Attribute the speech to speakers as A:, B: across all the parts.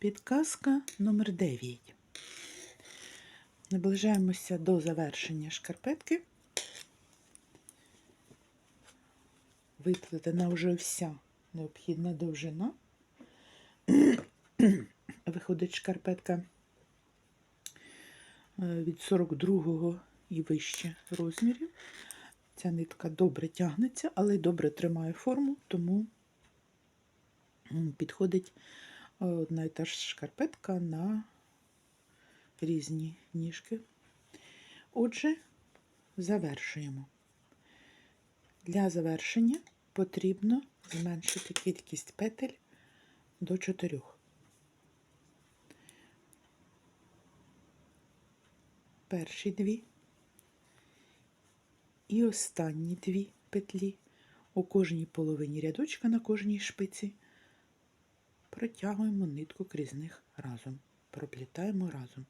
A: Підказка номер 9. Наближаємося до завершення шкарпетки. Виплетена вже вся необхідна довжина. Виходить шкарпетка е, від 42 і вище розмірів. Ця нитка добре тягнеться, але добре тримає форму, тому підходить одна і та ж шкарпетка на різні ніжки. Отже, завершуємо. Для завершення потрібно зменшити кількість петель до 4. Перші дві і останні дві петлі у кожній половині рядочка на кожній шпиці протягуємо нитку крізь них разом, проплітаємо разом.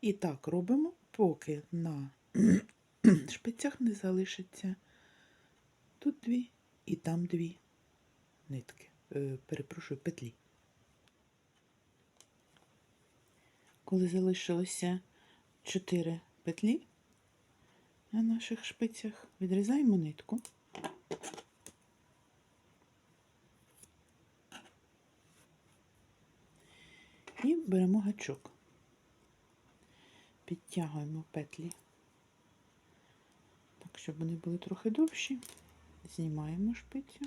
A: І так робимо, поки на шпицях не залишиться тут дві і там дві нитки, е, перепрошую, петлі. Коли залишилося 4 петлі на наших шпицях, відрізаємо нитку. І беремо гачок. Підтягуємо петлі так, щоб вони були трохи довші. Знімаємо шпицю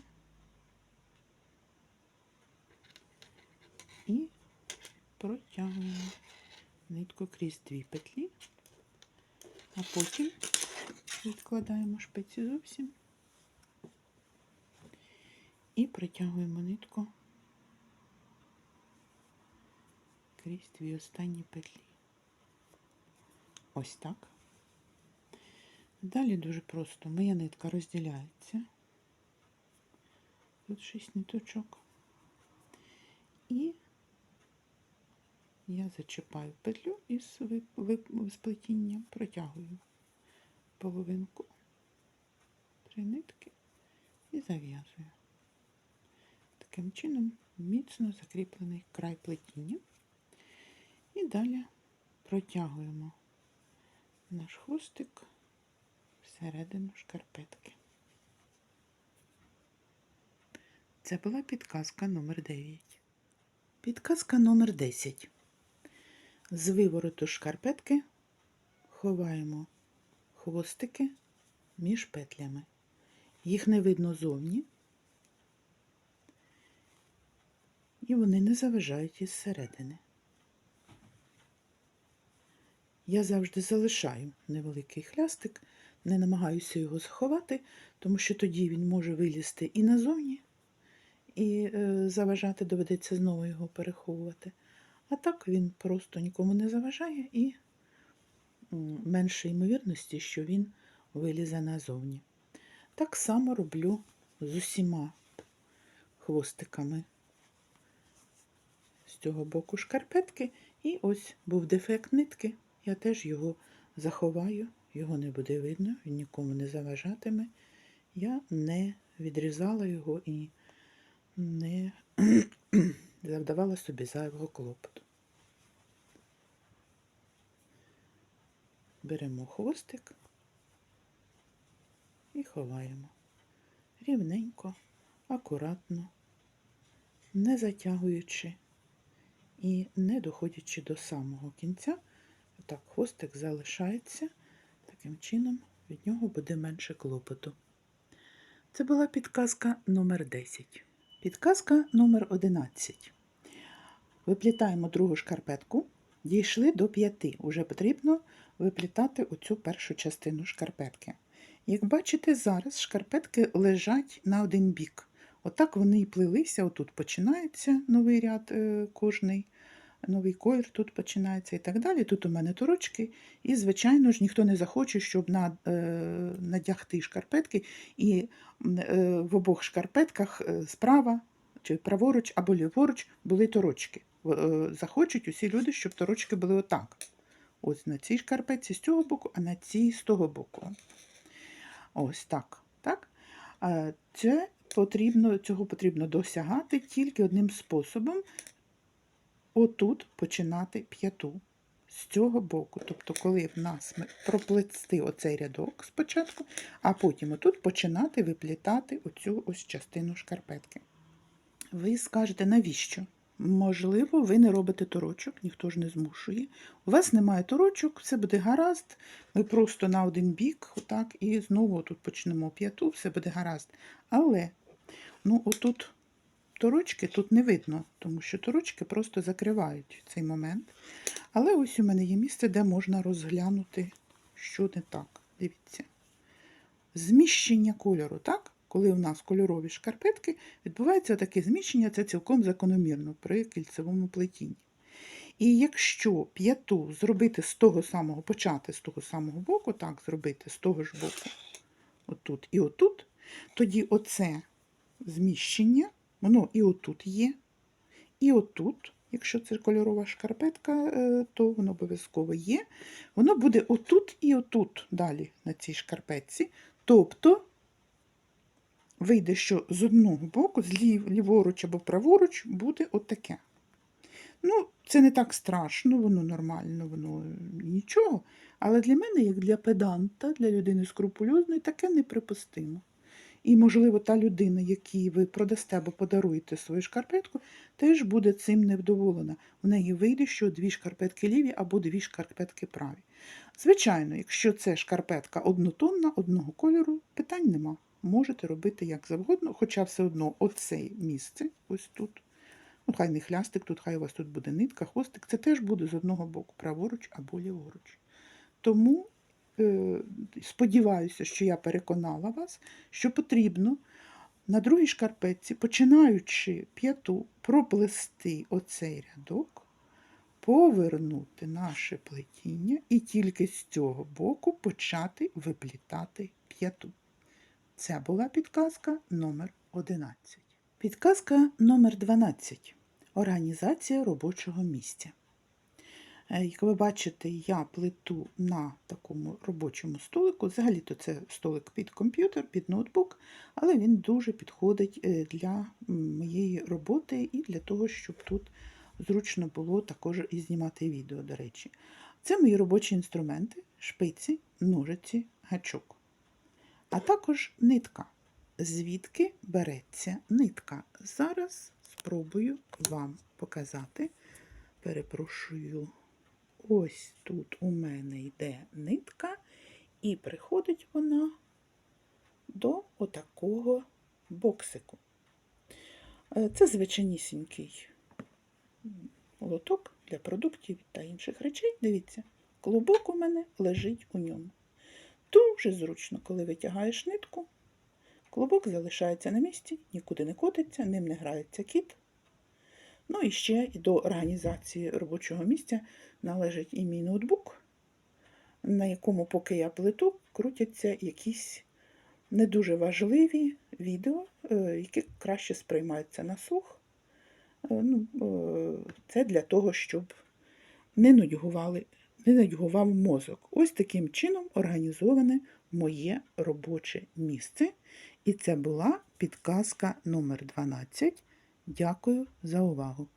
A: і протягуємо нитку крізь дві петлі, а потім відкладаємо шпиці зовсім і протягуємо нитку крізь дві останні петлі. Ось так. Далі дуже просто моя нитка розділяється. Тут шість ниточок. І я зачіпаю петлю із сплетінням, протягую половинку, три нитки і зав'язую. Таким чином міцно закріплений край плетіння. І далі протягуємо наш хвостик всередину шкарпетки. Це була підказка номер 9. Підказка номер 10. З вивороту шкарпетки ховаємо хвостики між петлями. Їх не видно зовні, і вони не заважають із середини. Я завжди залишаю невеликий хлястик, не намагаюся його заховати, тому що тоді він може вилізти і назовні, і е, заважати доведеться знову його переховувати. А так він просто нікому не заважає і менше ймовірності, що він вилізе назовні. Так само роблю з усіма хвостиками з цього боку шкарпетки, і ось був дефект нитки. Я теж його заховаю, його не буде видно, він нікому не заважатиме. Я не відрізала його і не завдавала собі зайвого клопоту. Беремо хвостик і ховаємо рівненько, акуратно, не затягуючи і не доходячи до самого кінця. Так, хвостик залишається, таким чином від нього буде менше клопоту. Це була підказка номер 10. Підказка номер 11. Виплітаємо другу шкарпетку, дійшли до 5. Уже потрібно виплітати оцю першу частину шкарпетки. Як бачите, зараз шкарпетки лежать на один бік. Отак вони і плилися, отут починається новий ряд е, кожний новий колір тут починається і так далі. Тут у мене торочки, і, звичайно ж, ніхто не захоче, щоб е, надягти шкарпетки, і е, в обох шкарпетках е, справа чи праворуч або ліворуч були торочки. Захочуть усі люди, щоб торочки були отак. Ось на цій шкарпетці з цього боку, а на цій з того боку. Ось так. так? Це потрібно, Цього потрібно досягати тільки одним способом отут починати п'яту з цього боку. Тобто, коли в нас ми проплести оцей рядок спочатку, а потім отут починати виплітати оцю ось частину шкарпетки. Ви скажете, навіщо? Можливо, ви не робите торочок, ніхто ж не змушує. У вас немає торочок, все буде гаразд. Ми просто на один бік, отак, і знову тут почнемо п'яту, все буде гаразд. Але, ну, отут торочки тут не видно, тому що торочки просто закривають цей момент. Але ось у мене є місце, де можна розглянути, що не так. Дивіться. Зміщення кольору, так? Коли у нас кольорові шкарпетки, відбувається таке зміщення, це цілком закономірно при кільцевому плетінні. І якщо п'яту зробити з того самого, почати з того самого боку, так, зробити з того ж боку, отут і отут, тоді оце зміщення, воно і отут є, і отут, якщо це кольорова шкарпетка, е, то воно обов'язково є. Воно буде отут і отут далі на цій шкарпетці. Тобто вийде, що з одного боку, з лів, ліворуч або праворуч, буде отаке. Ну, це не так страшно, воно нормально, воно нічого. Але для мене, як для педанта, для людини скрупульозної, таке неприпустимо. І, можливо, та людина, якій ви продасте або подаруєте свою шкарпетку, теж буде цим невдоволена. У неї вийде, що дві шкарпетки ліві або дві шкарпетки праві. Звичайно, якщо це шкарпетка однотонна, одного кольору, питань нема. Можете робити як завгодно, хоча все одно оце місце, ось тут. Ну, хай не хлястик, тут хай у вас тут буде нитка, хвостик, це теж буде з одного боку, праворуч або ліворуч. Тому сподіваюся, що я переконала вас, що потрібно на другій шкарпетці, починаючи п'яту, проплести оцей рядок, повернути наше плетіння і тільки з цього боку почати виплітати п'яту. Це була підказка номер 11. Підказка номер 12. Організація робочого місця. Е, Як ви бачите, я плету на такому робочому столику. Взагалі-то це столик під комп'ютер, під ноутбук, але він дуже підходить е, для моєї роботи і для того, щоб тут зручно було також і знімати відео, до речі. Це мої робочі інструменти, шпиці, ножиці, гачок. А також нитка. Звідки береться нитка? Зараз спробую вам показати. Перепрошую, ось тут у мене йде нитка, і приходить вона до отакого боксику. Е, Це звичайнісінький лоток для продуктів та інших речей. Дивіться, клубок у мене лежить у ньому. Дуже зручно, коли витягаєш нитку, клубок залишається на місці, нікуди не котиться, ним не грається кіт. Ну і ще до організації робочого місця належить і мій ноутбук, на якому, поки я плету, крутяться якісь не дуже важливі відео, е, які краще сприймаються на слух. Е, Ну, е, Це для того, щоб не не нудьгував мозок. Ось таким чином організоване моє робоче місце. І це була підказка номер 12. Дякую за увагу!